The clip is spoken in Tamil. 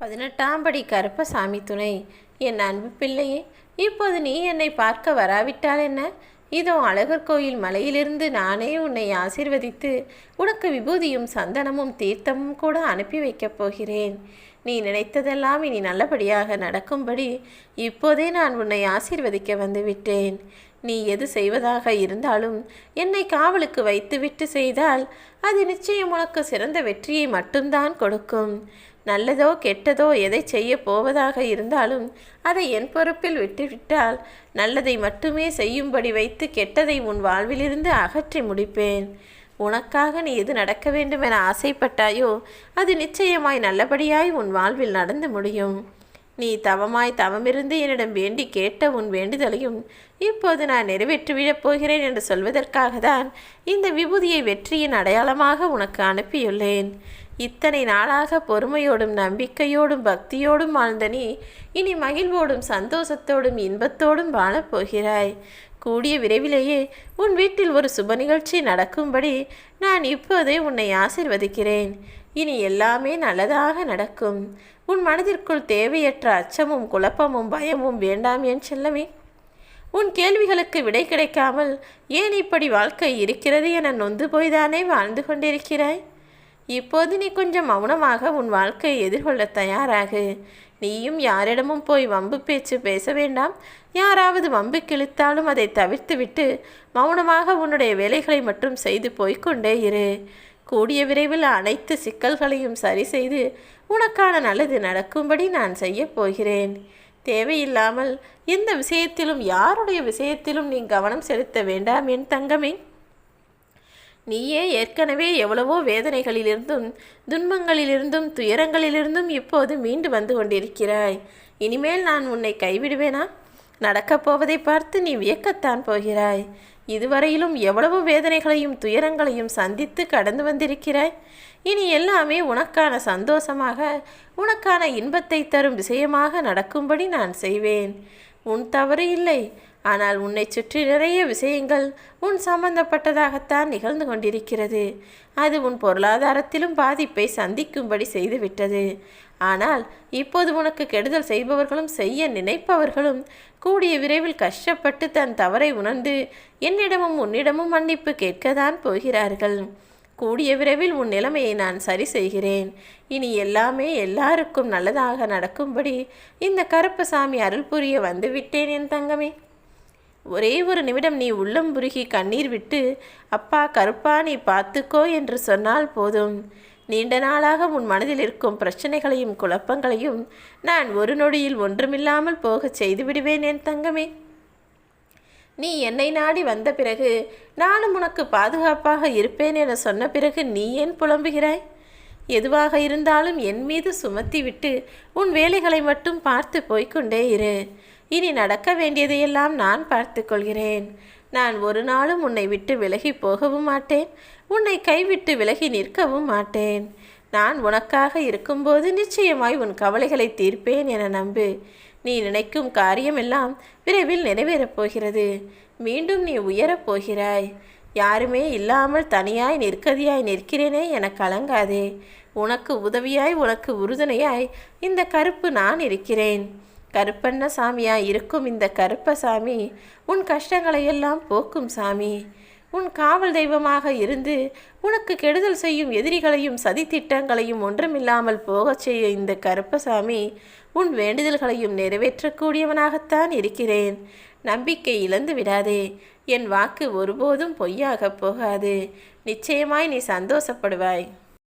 பதினெட்டாம் படி கருப்பசாமி துணை. என் அன்பு பிள்ளையே இப்போது நீ என்னை பார்க்க வராவிட்டால் என்ன? இதோ அழகர் கோயில் மலையிலிருந்து நானே உன்னை ஆசிர்வதித்து உனக்கு விபூதியும் சந்தனமும் தீர்த்தமும் கூட அனுப்பி வைக்கப் போகிறேன். நீ நினைத்ததெல்லாம் இனி நல்லபடியாக நடக்கும்படி இப்போதே நான் உன்னை ஆசீர்வதிக்க வந்துவிட்டேன் நீ எது செய்வதாக இருந்தாலும் என்னை காவலுக்கு வைத்துவிட்டு செய்தால் அது நிச்சயம் உனக்கு சிறந்த வெற்றியை மட்டும்தான் கொடுக்கும். நல்லதோ கெட்டதோ எதை செய்ய போவதாக இருந்தாலும் அதை என் பொறுப்பில் விட்டுவிட்டால் நல்லதை மட்டுமே செய்யும்படி வைத்து கெட்டதை உன் வாழ்விலிருந்து அகற்றி முடிப்பேன். உனக்காக நீ எது நடக்க வேண்டும் என ஆசைப்பட்டாயோ அது நிச்சயமாய் நல்லபடியாய் உன் வாழ்வில் நடந்து முடியும். நீ தவமாய் தவமிருந்து என்னிடம் வேண்டி கேட்ட உன் வேண்டுதலையும் இப்போது நான் நிறைவேற்றிவிடப் போகிறேன் என்று சொல்வதற்காக தான் இந்த விபூதியை வெற்றியின் அடையாளமாக உனக்கு அனுப்பியுள்ளேன். இத்தனை நாளாக பொறுமையோடும் நம்பிக்கையோடும் பக்தியோடும் வாழ்ந்த நீ இனி மகிழ்வோடும் சந்தோஷத்தோடும் இன்பத்தோடும் வாழப்போகிறாய். கூடிய விரைவிலேயே உன் வீட்டில் ஒரு சுப நிகழ்ச்சி நடக்கும்படி நான் இப்போதே உன்னை ஆசிர்வதிக்கிறேன். இனி எல்லாமே நல்லதாக நடக்கும். உன் மனதிற்குள் தேவையற்ற அச்சமும் குழப்பமும் பயமும் வேண்டாம் என் செல்லமே. உன் கேள்விகளுக்கு விடை கிடைக்காமல் ஏன் இப்படி வாழ்க்கை இருக்கிறது என நொந்து போய்தானே வாழ்ந்து கொண்டிருக்கிறாய்? இப்போது நீ கொஞ்சம் மௌனமாக உன் வாழ்க்கையை எதிர்கொள்ள தயாராகு. நீயும் யாரிடமும் போய் வம்பு பேச்சு பேச வேண்டாம். யாராவது வம்பு கிழித்தாலும் அதை தவிர்த்துவிட்டு மௌனமாக உன்னுடைய வேலைகளை மட்டும் செய்து போய்க்கொண்டே இரு. கூடிய விரைவில் அனைத்து சிக்கல்களையும் சரி செய்து உனக்கான நல்லது நடக்கும்படி நான் செய்ய போகிறேன். தேவையில்லாமல் எந்த விஷயத்திலும் யாருடைய விஷயத்திலும் நீ கவனம் செலுத்த வேண்டாம் என் தங்கமே. நீயே ஏற்கனவே எவ்வளவோ வேதனைகளிலிருந்தும் துன்பங்களிலிருந்தும் துயரங்களிலிருந்தும் இப்போது மீண்டு வந்து கொண்டிருக்கிறாய். இனிமேல் நான் உன்னை கைவிடுவேனா? நடக்கப் போவதை பார்த்து நீ வியக்கத்தான் போகிறாய். இதுவரையிலும் எவ்வளவு வேதனைகளையும் துயரங்களையும் சந்தித்து கடந்து வந்திருக்கிறாய்? இனி எல்லாமே உனக்கான சந்தோஷமாக உனக்கான இன்பத்தை தரும் விஷயமாக நடக்கும்படி நான் செய்வேன். உன் தவறு இல்லை. ஆனால் உன்னை சுற்றி நிறைய விஷயங்கள் உன் சம்பந்தப்பட்டதாகத்தான் நிகழ்ந்து கொண்டிருக்கிறது. அது உன் பொருளாதாரத்திலும் பாதிப்பை சந்திக்கும்படி செய்துவிட்டது. ஆனால் இப்போது உனக்கு கெடுதல் செய்பவர்களும் செய்ய நினைப்பவர்களும் கூடிய விரைவில் கஷ்டப்பட்டு தன் தவறை உணர்ந்து என்னிடமும் உன்னிடமும் மன்னிப்பு கேட்கத்தான் போகிறார்கள். கூடிய விரைவில் உன் நிலைமையை நான் சரி செய்கிறேன். இனி எல்லாமே எல்லாருக்கும் நல்லதாக நடக்கும்படி இந்த கருப்பசாமி அருள் புரிய வந்துவிட்டேன் என் தங்கமே. ஒரே ஒரு நிமிடம் நீ உள்ளம் புருகி கண்ணீர் விட்டு அப்பா கருப்பா நீ பார்த்துக்கோ என்று சொன்னால் போதும். நீண்ட நாளாக உன் மனதில் இருக்கும் பிரச்சனைகளையும் குழப்பங்களையும் நான் ஒரு நொடியில் ஒன்றுமில்லாமல் போகச் செய்து விடுவேன் என் தங்கமே. நீ என்னை நாடி வந்த பிறகு நானும் உனக்கு பாதுகாப்பாக இருப்பேன் என சொன்ன பிறகு நீ ஏன் புலம்புகிறாய்? எதுவாக இருந்தாலும் என் மீது சுமத்தி விட்டு உன் வேலைகளை மட்டும் பார்த்து போய்க்கொண்டே இரு. இனி நடக்க வேண்டியதையெல்லாம் நான் பார்த்து கொள்கிறேன் நான் ஒரு நாளும் உன்னை விட்டு விலகி போகவும் மாட்டேன். உன்னை கைவிட்டு விலகி நிற்கவும் மாட்டேன். நான் உனக்காக இருக்கும்போது நிச்சயமாய் உன் கவலைகளை தீர்ப்பேன் என நம்பு. நீ நினைக்கும் காரியமெல்லாம் விரைவில் நிறைவேறப் போகிறது. மீண்டும் நீ உயரப் போகிறாய். யாருமே இல்லாமல் தனியாய் நிற்கதியாய் நிற்கிறேனே என கலங்காதே. உனக்கு உதவியாய் உனக்கு உறுதுணையாய் இந்த கருப்பு நான் இருக்கிறேன். கருப்பண்ண சாமியாக இருக்கும் இந்த கருப்ப சாமி உன் கஷ்டங்களையெல்லாம் போக்கும் சாமி. உன் காவல் தெய்வமாக இருந்து உனக்கு கெடுதல் செய்யும் எதிரிகளையும் சதித்திட்டங்களையும் ஒன்றுமில்லாமல் போகச் செய்ய இந்த கருப்பசாமி உன் வேண்டுதல்களையும் நிறைவேற்றக்கூடியவனாகத்தான் இருக்கிறேன். நம்பிக்கை இழந்து விடாதே. என் வாக்கு ஒருபோதும் பொய்யாகப் போகாது. நிச்சயமாய் நீ சந்தோஷப்படுவாய்.